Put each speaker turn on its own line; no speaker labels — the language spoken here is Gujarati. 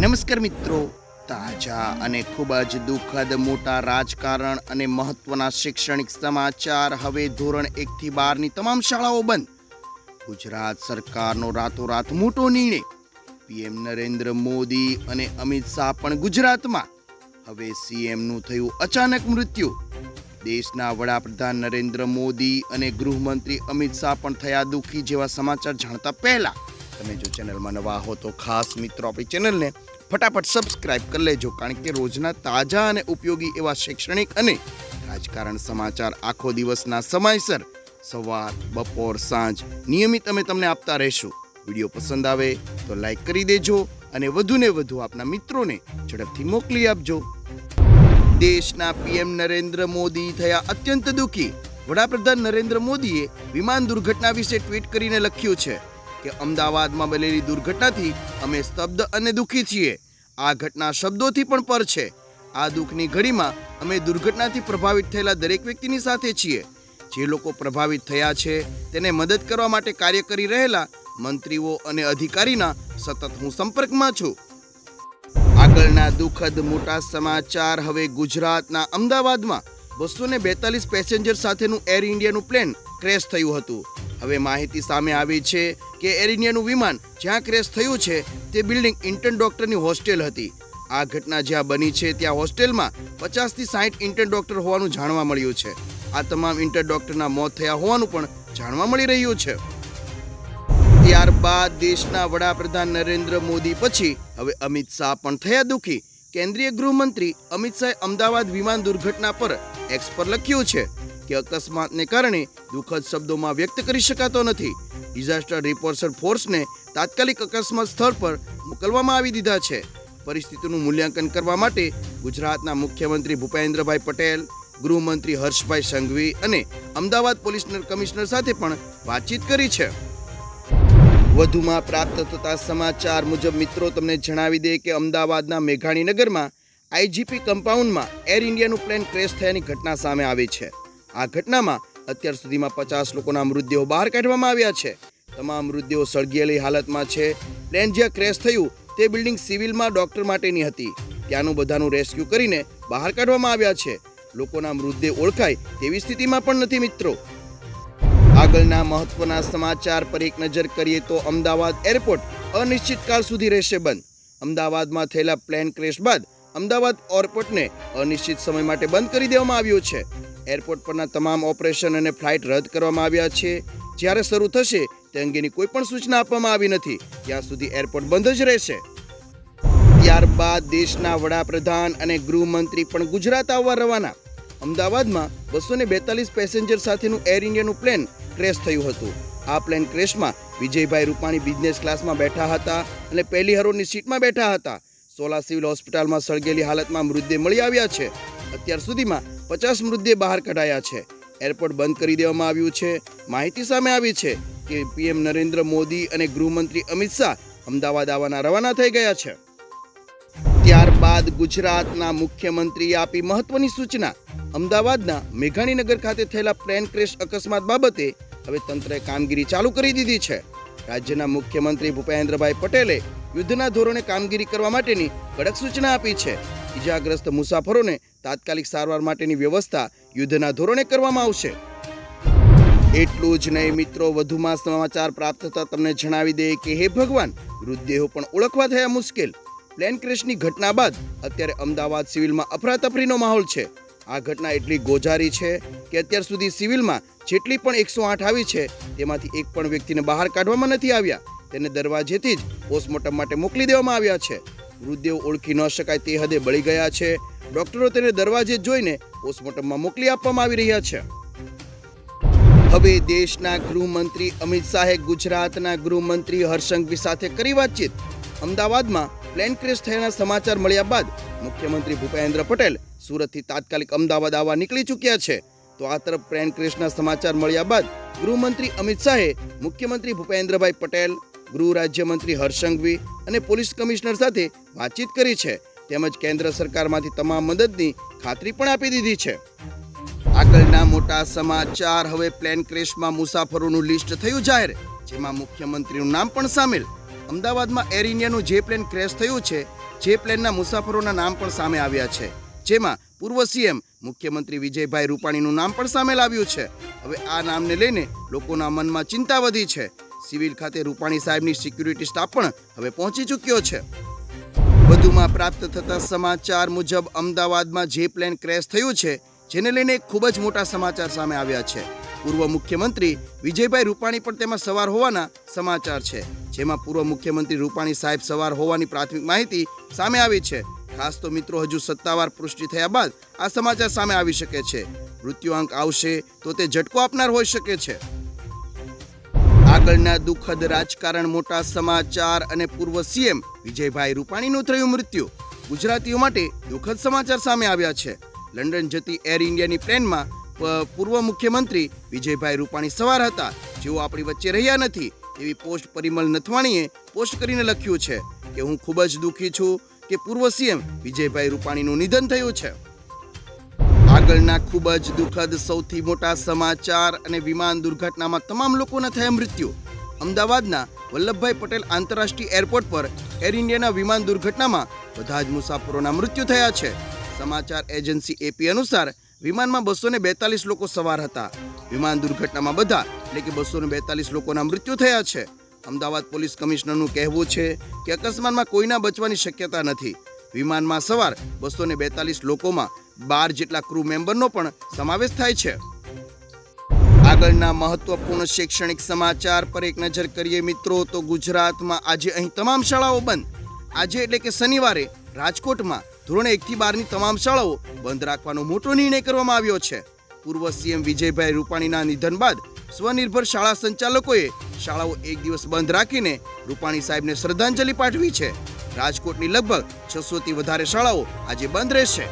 નમસ્કાર મિત્રો. તાજા અને ખૂબ જ દુઃખદ મોટા રાજકારણ અને મહત્વના શૈક્ષણિક સમાચાર હવે ધોરણ એકથી બારની તમામ શાળાઓ બંધ. ગુજરાત સરકારનો રાતોરાત મોટો નિર્ણય. પીએમ નરેન્દ્ર મોદી અને અમિત શાહ પણ ગુજરાતમાં. હવે સીએમનું થયું અચાનક મૃત્યુ. દેશના વડાપ્રધાન નરેન્દ્ર મોદી અને ગૃહમંત્રી અમિત શાહ પણ થયા દુઃખી જેવા સમાચાર જાણતા પહેલા તમે જો ચેનલમાં નવા હો તો ખાસ મિત્રો આપણી ચેનલને ફટાફટ સબસ્ક્રાઇબ કરી લેજો, કારણ કે રોજના તાજા અને ઉપયોગી એવા શૈક્ષણિક અને રાજકારણ સમાચાર આખો દિવસના સમયસર સવાર, બપોર, સાંજ નિયમિત અમે તમને આપતા રહીશું. વીડિયો પસંદ આવે તો લાઈક કરી દેજો અને વધુને વધુ આપના મિત્રોને ઝડપથી મોકલી આપજો. દેશના પીએમ નરેન્દ્ર મોદી થયા અત્યંત દુઃખી. વડાપ્રધાન નરેન્દ્ર મોદીએ વિમાન દુર્ઘટના વિશે ટ્વીટ કરીને લખ્યું છે કે અમદાવાદમાં બનેલી દુર્ઘટનાથી અમે સ્તબ્ધ અને દુઃખી છીએ. આ ઘટના શબ્દોથી પણ પર છે. આ દુઃખની ઘડીમાં અમે દુર્ઘટનાથી પ્રભાવિત થયેલા દરેક વ્યક્તિની સાથે છીએ. જે લોકો પ્રભાવિત થયા છે, તેને મદદ કરવા માટે કાર્ય કરી રહેલા મંત્રીઓ અને અધિકારીના સતત હું સંપર્કમાં છું. આગળના દુઃખદ મોટા સમાચાર હવે ગુજરાતના અમદાવાદમાં. બસો ને બેતાલીસ પેસેન્જર સાથેનું એર ઇન્ડિયાનું પ્લેન ક્રેશ થયું હતું. હવે માહિતી સામે આવી છે કે એર ઇન્ડિયાનું વિમાન જ્યાં ક્રેશ થયું છે તે બિલ્ડિંગ ઇન્ટર્ન ડોક્ટરની હોસ્ટેલ હતી. આ ઘટના જ્યાં બની છે ત્યાં હોસ્ટેલમાં પચાસથી સાઠ ઇન્ટર્ન ડોક્ટર હોવાનું જાણવા મળ્યું છે. આ તમામ ઇન્ટર્ન ડોક્ટરના મોત થયા હોવાનું પણ જાણવા મળી રહ્યું છે. ત્યારબાદ દેશના વડાપ્રધાન નરેન્દ્ર મોદી પછી હવે અમિત શાહ પણ થયા દુઃખી. કેન્દ્રીય ગૃહમંત્રી અમિત શાહે અમદાવાદ વિમાન દુર્ઘટના પર એક્સ પર લખ્યું છે કે અકસ્માતને કારણે દુઃખદ શબ્દોમાં વ્યક્ત કરી શકાતો નથી. ડિઝાસ્ટર રિપોર્સર ફોર્સને તાત્કાલિક અકસ્માત સ્થળ પર મોકલવામાં આવી દીધા છે. પરિસ્થિતિનું મૂલ્યાંકન કરવા માટે ગુજરાતના મુખ્યમંત્રી ભૂપેન્દ્રભાઈ પટેલ, ગૃહમંત્રી હર્ષભાઈ સંઘવી અને અમદાવાદ પોલીસ કમિશનર સાથે પણ વાતચીત કરી છે. વધુમાં પ્રાપ્ત થતા સમાચાર મુજબ મિત્રો, તમને જણાવી દે કે અમદાવાદના મેઘાણીનગરમાં આઈજીપી કમ્પાઉન્ડમાં એર ઇન્ડિયાનું પ્લેન ક્રેશ થયાની ઘટના સામે આવી છે. આ ઘટનામાં અત્યાર સુધીમાં પચાસ લોકોના મૃતદેહો બહાર કાઢવામાં આવ્યા છે. તમામ મૃતદેહો સળગેલી હાલતમાં છે. પ્લેન જ્યાં ક્રેશ થયું, તે બિલ્ડિંગ સિવિલમાં ડોક્ટર માટેની હતી. ત્યાંનું બધાનું રેસ્ક્યુ કરીને બહાર કાઢવામાં આવ્યા છે. લોકોના મૃતદેહ ઓળખાય તેવી સ્થિતિમાં પણ નથી મિત્રો. આગળના મહત્વના સમાચાર પર એક નજર કરીએ તો અમદાવાદ એરપોર્ટ અનિશ્ચિતકાળ સુધી રહેશે બંધ. અમદાવાદમાં થયેલા પ્લેન ક્રેશ બાદ અમદાવાદ એરપોર્ટને અનિશ્ચિત સમય માટે બંધ કરી દેવામાં આવ્યું છે. એરપોર્ટ પરના તમામ ઓપરેશન અને ફ્લાઇટ રદ કરવામાં આવ્યા છે. જ્યારે શરૂ થશે, તે અંગેની કોઈ પણ સૂચના આપવામાં આવી નથી. ત્યાં સુધી એરપોર્ટ બંધ જ રહેશે. ત્યારબાદ દેશના વડાપ્રધાન અને ગૃહમંત્રી પણ ગુજરાત આવવા રવાના. અમદાવાદમાં બસો ને બેતાલીસ પેસેન્જર સાથેનું એર ઇન્ડિયાનું પ્લેન ક્રેશ થયું હતું. આ પ્લેન ક્રેશમાં વિજયભાઈ રૂપાણી બિઝનેસ ક્લાસમાં બેઠા હતા અને પહેલી હરોળની સીટમાં બેઠા હતા. સોલા સિવિલ હોસ્પિટલમાં સળગેલી હાલતમાં મૃતદેહ મળી આવ્યા છે. અત્યાર સુધીમાં પચાસ મૃતદેહ બહાર કઢાયા છે. એરપોર્ટ બંધ કરી દેવામાં આવ્યું છે. માહિતી સામે આવી છે કે પીએમ નરેન્દ્ર મોદી અને ગૃહમંત્રી અમિત શાહ અમદાવાદ આવવાના રવાના થઈ ગયા છે. ત્યારબાદ ગુજરાતના મુખ્યમંત્રીએ આપી મહત્વની સૂચના. અમદાવાદના મેઘાણીનગર ખાતે થયેલા પ્લેન ક્રેશ અકસ્માત બાબતે હવે તંત્રએ કામગીરી ચાલુ કરી દીધી છે. રાજ્યના મુખ્યમંત્રી ભૂપેન્દ્રભાઈ પટેલે યુદ્ધના ધોરણે કામગીરી કરવા માટેની કડક સૂચના આપી છે. ઇજાગ્રસ્ત મુસાફરોને તાત્કાલિક સારવાર માટેની વ્યવસ્થા યુદ્ધના ધોરણે કરવામાં આવશે. એટલું જ નહીં મિત્રો, વધુમાં સમાચાર પ્રાપ્ત થતા તમને જણાવી દે કે હે ભગવાન, મૃતદેહો પણ ઓળખવા થયા મુશ્કેલ. પ્લેન ક્રેશની ઘટના બાદ અત્યારે અમદાવાદ સિવિલમાં અફરાતફરીનો માહોલ છે. આ ઘટના એટલી ગોજારી છે કે અત્યાર સુધી સિવિલમાં જેટલી પણ એકસો આઠ આવી છે, તેમાંથી એક પણ વ્યક્તિને બહાર કાઢવામાં નથી આવ્યા. તેને દરવાજેથી જ પોસ્ટમોર્ટમ માટે મોકલી દેવામાં આવ્યા છે. મૃતદેહ ઓળખી ન શકાય તે હદે બળી ગયા છે. ડોક્ટરો તેને દરવાજે જોઈને પોસ્ટમોર્ટમમાં મોકલી આપવામાં આવી રહ્યા છે. હવે દેશના ગૃહમંત્રી અમિત શાહે ગુજરાતના ગૃહમંત્રી હર્ષંઘવી સાથે કરી વાતચીત. અમદાવાદમાં પ્લેન ક્રેશ થયાના સમાચાર મળ્યા બાદ મુખ્યમંત્રી ભૂપેન્દ્ર પટેલ સુરતથી તાત્કાલિક અમદાવાદ આવવા નીકળી ચૂક્યા છે. તો આ તરફ પ્લેન ક્રેશના સમાચાર મળ્યા બાદ ગૃહમંત્રી અમિત શાહે મુખ્યમંત્રી ભૂપેન્દ્રભાઈ પટેલ ગૃહ રાજ્યમંત્રી હર્ષંઘવી અને પોલીસ કમિશનર સાથે વાતચીત કરી છે. તેમજ કેન્દ્ર સરકારમાંથી તમામ મદદની ખાતરી પણ આપી દીધી છે. આગળના મોટા સમાચાર હવે પ્લેન ક્રેશમાં મુસાફરોનું લિસ્ટ થયું જાહેર, જેમાં મુખ્યમંત્રીનું નામ પણ સામેલ. અમદાવાદમાં એર ઇન્ડિયાનું જે પ્લેન ક્રેશ થયું છે, જે પ્લેનના મુસાફરોના નામ પણ સામે આવ્યા છે. જેમાં પૂર્વ સીએમ મુખ્યમંત્રી વિજયભાઈ રૂપાણીનું નામ પણ સામેલ આવ્યું છે. હવે આ નામને લઈને લોકોના મનમાં ચિંતા વધી છે. સિવિલ ખાતે રૂપાણી સાહેબની સિક્યુરિટી સ્ટાફ પણ હવે પહોંચી ચૂક્યો છે. વધુમાં પ્રાપ્ત થતા સમાચાર મુજબ અમદાવાદમાં જે પ્લેન ક્રેશ થયું છે, જેને લઈને ખૂબ જ મોટા સમાચાર સામે આવ્યા છે. પૂર્વ મુખ્યમંત્રી વિજયભાઈ રૂપાણી પણ તેમાં સવાર હોવાના સમાચાર છે. જેમાં પૂર્વ મુખ્યમંત્રી રૂપાણી સાહેબ સવાર હોવાની પ્રાથમિક માહિતી સામે આવી છે. ખાસ તો મિત્રો હજુ સત્તાવાર પુષ્ટિ થયા બાદ આ સમાચાર સામે આવી શકે છે. મૃત્યુઆંક આવશે તો તે ઝટકો આપનાર હોઈ શકે છે. આગળના દુઃખદ રાજકારણ, મોટા સમાચાર અને પૂર્વ સીએમ વિજયભાઈ રૂપાણીનું થયું મૃત્યુ. ગુજરાતીઓ માટે દુઃખદ સમાચાર સામે આવ્યા છે. લંડન જતી એર ઇન્ડિયાની પ્લેનમાં પૂર્વ મુખ્યમંત્રી વિજયભાઈ રૂપાણી સવાર હતા. જેઓ આપણી વચ્ચે રહ્યા નથી એવી પોસ્ટ પરિમલ નથવાણીએ પોસ્ટ કરીને લખ્યું છે કે હું ખૂબ જ દુઃખી છું કે પૂર્વ સીએમ વિજયભાઈ રૂપાણીનું નિધન થયું છે. આગળના ખૂબ જ દુઃખદ સૌથી મોટા સમાચાર અને વિમાન દુર્ઘટનામાં તમામ લોકોના થયા મૃત્યુ. અમદાવાદના વલ્લભભાઈ પટેલ આંતરરાષ્ટ્રીય એરપોર્ટ પર એર ઇન્ડિયાના વિમાન દુર્ઘટનામાં બધા જ મુસાફરોના મૃત્યુ થયા છે. સમાચાર એજન્સી એપી અનુસાર, વિમાનમાં બસો બેતાલીસ લોકો સવાર હતા. વિમાન દુર્ઘટનામાં બધા, એટલે કે બસો બેતાલીસ લોકોના મૃત્યુ થયા છે. અમદાવાદ પોલીસ કમિશનરનું કહેવું છે કે અકસ્માતમાં કોઈના બચવાની શક્યતા નથી. વિમાનમાં સવાર બસો બેતાલીસ લોકોમાં બાર જેટલા ક્રૂ મેમ્બરનો પણ સમાવેશ થાય છે. આગળના મહત્વપૂર્ણ શૈક્ષણિક સમાચાર પર એક નજર કરીએ મિત્રો, તો ગુજરાતમાં આજે અહીં તમામ શાળાઓ બંધ. આજે એટલે કે શનિવારે રાજકોટમાં ધોરણ એકથી બારની તમામ શાળાઓ બંધ રાખવાનો મોટો નિર્ણય કરવામાં આવ્યો છે. પૂર્વ સીએમ વિજયભાઈ રૂપાણીના નિધન બાદ સ્વનિર્ભર શાળા સંચાલકોએ શાળાઓ એક દિવસ બંધ રાખીને રૂપાણી સાહેબને શ્રદ્ધાંજલિ પાઠવી છે. રાજકોટની લગભગ છસોથી વધારે શાળાઓ આજે બંધ રહેશે.